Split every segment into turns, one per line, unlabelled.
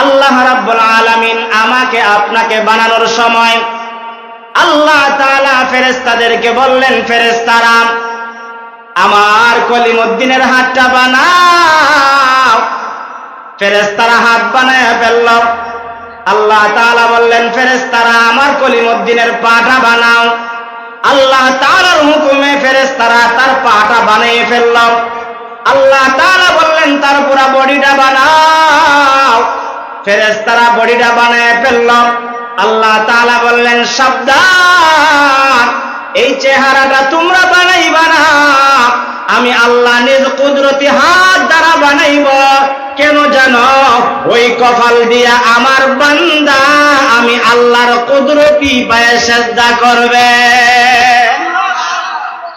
আল্লাহ রাব্বুল আলামিন আমাকে আপনাকে বানানোর সময় আল্লাহ তাআলা ফেরেশতাদেরকে বললেন, ফেরেশতারা, আমার কলিমুদ্দিনের হাতটা বানাও। ফেরেশতারা হাত বানায় ফেলল। আল্লাহ তাআলা বললেন, ফেরেশতারা, আমার কলিমুদ্দিনের পাটা বানাও। আল্লাহ তাআলার হুকুমে ফেরেশতারা তার পাটা বানিয়ে ফেলল। আল্লাহ তাআলা বললেন, তার পুরা বডিটা বানাও। ফেরেশতারা বডিটা বানায় ফেলল। আল্লাহ তালা বললেন, সাবধান, এই চেহারাটা তোমরা বানাইবা না। আমি আল্লাহ নিজ কুদরতি হাত দ্বারা বানাইব। কেন জানো? ওই কপাল দিয়া আমার বান্দা, আমি আল্লাহর কুদরতি পায়ে সেজদা করবে।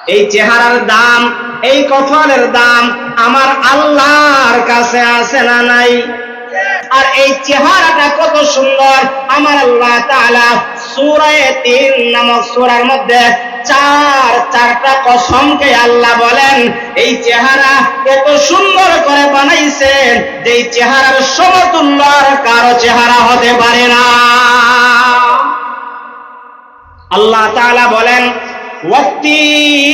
এই চেহারার দাম, এই কপালের দাম আমার আল্লাহর কাছে আছে না নাই? আর এই চেহারাটা কত সুন্দর। আমার আল্লাহ তাআলা সূরায়ে তিন নামক সূরার মধ্যে চার, চারটা কসমকে আল্লাহ বলেন, এই চেহারা এত সুন্দর করে বানাইছেন যে চেহারার সমতুল্য আর কারও চেহারা হতে পারে না। আল্লাহ তাআলা বলেন, ওয়াত্তিন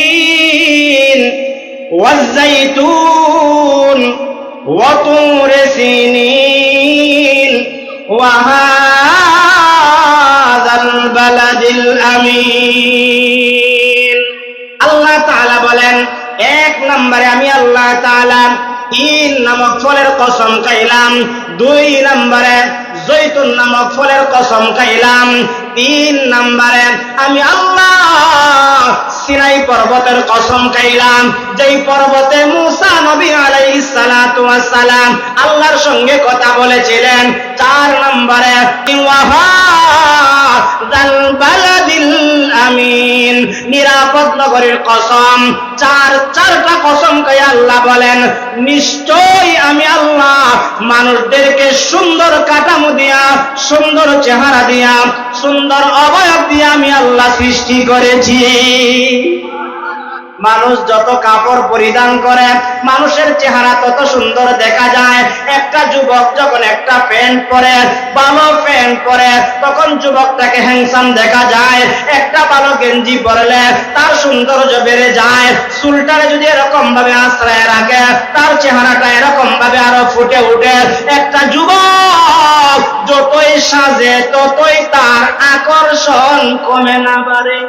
ওয়াজ জাইতুন ওয়া তুর وهذا البلد الأمين আল্লাহ তাআলা বলেন এক নম্বরে আমি আল্লাহ তাআলা তিন নামক ফলের কসম খাইলাম দুই নম্বরে জৈতুন নামক ফলের কসম খাইলাম তিন নম্বরে আমি আল্লাহ সিনাই পর্বতের কসম খাইলাম যেই পর্বতে মুসা নবী আলাইহিস সালাতু ওয়াস সালাম আল্লাহর সঙ্গে কথা বলেছিলেন। চার নম্বরে আমিন, নিরাপদ নগরীর কসম। চার, চারটা কসম খাই আল্লাহ বলেন নিশ্চয় আমি আল্লাহ মানুষদেরকে সুন্দর কাঠামো দিয়া, সুন্দর চেহারা দিয়া, সুন্দর অবয়ব দিয়া আমি আল্লাহ সৃষ্টি করেছি। মানুষ যত কাপড় পরিধান করে, মানুষের চেহারা তত সুন্দর দেখা যায়। একটা যুবক যখন একটা প্যান্ট পরে, ভালো প্যান্ট পরে, তখন যুবকটাকে হ্যাংসাম দেখা যায়। একটা ভালো গেঞ্জি পরলে তার সৌন্দর্য বেড়ে যায়। চুলটারে যদি এরকম ভাবে আশ্রয় রাখে, তার চেহারাটা এরকম ভাবে আরও ফুটে উঠে। একটা যুবক যতই সাজে, ততই তার আকর্ষণ কমে না পারে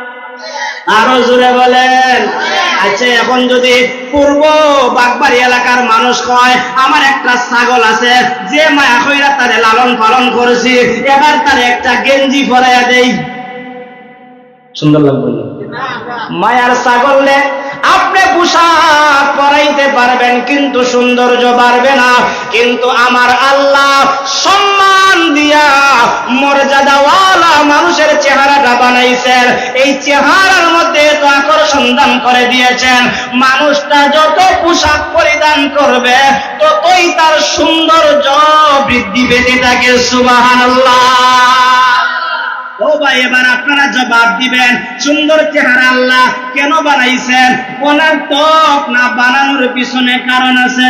আরও জোরে বলেন। আচ্ছা এখন যদি পূর্ব বাগবাড়ি এলাকার মানুষ কয়, আমার একটা ছাগল আছে, যে মায়া হইরা তারে লালন পালন করেছি, এবার তার একটা গেঞ্জি পরাইয়া দেই। সুন্দর লাগবে মায়ার ছাগল ছাগলে আপনি পোশাক পরাইতে পারবেন, কিন্তু সৌন্দর্য বাড়বে না। কিন্তু আমার আল্লাহ সম্মান দিয়া মর্যাদাওয়ালা মানুষের চেহারাটা বানাইছেন। এই চেহারার মধ্যে তো আকর্ষণ দান করে দিয়েছেন। মানুষটা যত পোশাক পরিধান করবে, ততই তার সৌন্দর্য বৃদ্ধি পেতে থাকে, সুবহানাল্লাহ। ও ভাই এবার আপনারা জবাব দিবেন, সুন্দর চেহারা আল্লাহ কেন বানাইছেন? ওনার না বানানোর পিছনে কারণ আছে?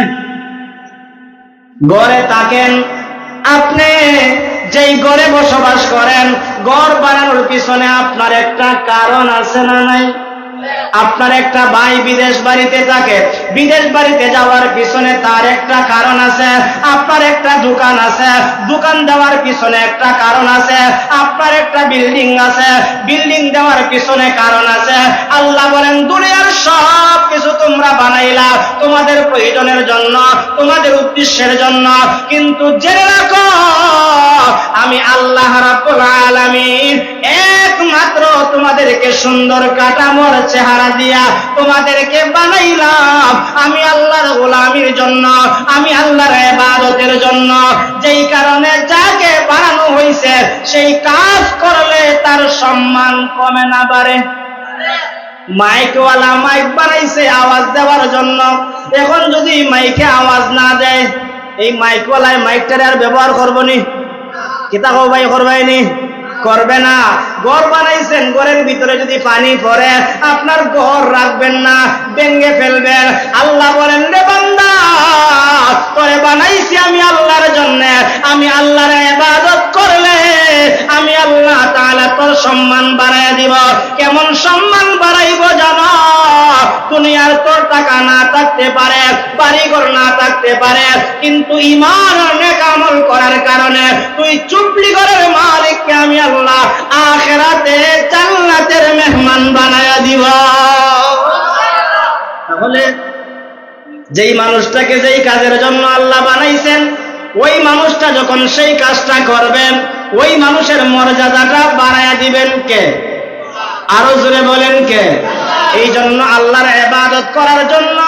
থাকেন, আপনি যেই গড়ে বসবাস করেন গড় বানানোর পিছনে আপনার একটা কারণ আছে না নাই? আপনার একটা ভাই বিদেশ বাড়িতে থাকে, বিদেশ বাড়িতে যাওয়ার পিছনে তার একটা কারণ আছে, আপনার একটা দোকান আছে, দোকান দেওয়ার পিছনে একটা কারণ আছে, আপনার একটা বিল্ডিং আছে, বিল্ডিং দেওয়ার পিছনে কারণ আছে। আল্লাহ বলেন, দুনিয়ার সব কিছু তোমরা বানাইলা, তোমাদের প্রয়োজনের জন্য, তোমাদের উদ্দেশ্যের জন্য। কিন্তু জেনে রাখো, আমি আল্লাহ রাব্বুল আলামিন তোমাদেরকে সুন্দর কাটামোর চেহারা দিয়া তোমাদেরকে বানাইলাম। আমি আল্লাহর গোলামির জন্য, আমি আল্লাহর ইবাদতের জন্য। যেই কারণে যাকে বানানো হয়েছে সেই কাজ করলে তার সম্মান কমে না বাড়ে। মাইকওয়ালা মাইক বানাইছে আওয়াজ দেওয়ার জন্য। এখন যদি মাইকে আওয়াজ না দেয়, এই মাইকওয়ালায় মাইকটারে আর ব্যবহার করব নি? কিতা ভাই, করবাই নি? করবে না। ঘর বানাইছেন, ঘরের ভিতরে যদি পানি পড়ে, আপনার ঘর রাখবেন না ভেঙ্গে ফেলবেন। আল্লাহ বলেন, রে বান্দা করে বানাইছি আমি আল্লাহর জন্য। আমি আল্লাহর ইবাদত করলে আমি আল্লাহ তাআলা তোর সম্মান বাড়ায় দিব। কেমন সম্মান বাড়াইব জানো? দুনিয়ার তোর টাকা না থাকতে পারে, বাড়িঘর না থাকতে পারে, কিন্তু ইমান অনেক আমল করার কারণে তুই চুপলি ঘরের মালিককে আমি আল্লাহ আখেরাতে জান্নাতের মেহমান বানায়া দিব। তাহলে যেই মানুষটাকে যেই কাজের জন্য আল্লাহ বানাইছেন, ওই মানুষটা যখন সেই কাজটা করবেন, ওই মানুষের মর্যাদাটা বাড়ায়া দিবেন কে? আরও জোরে বলেন কে? এই জন্য আল্লাহর এবাদত করার জন্য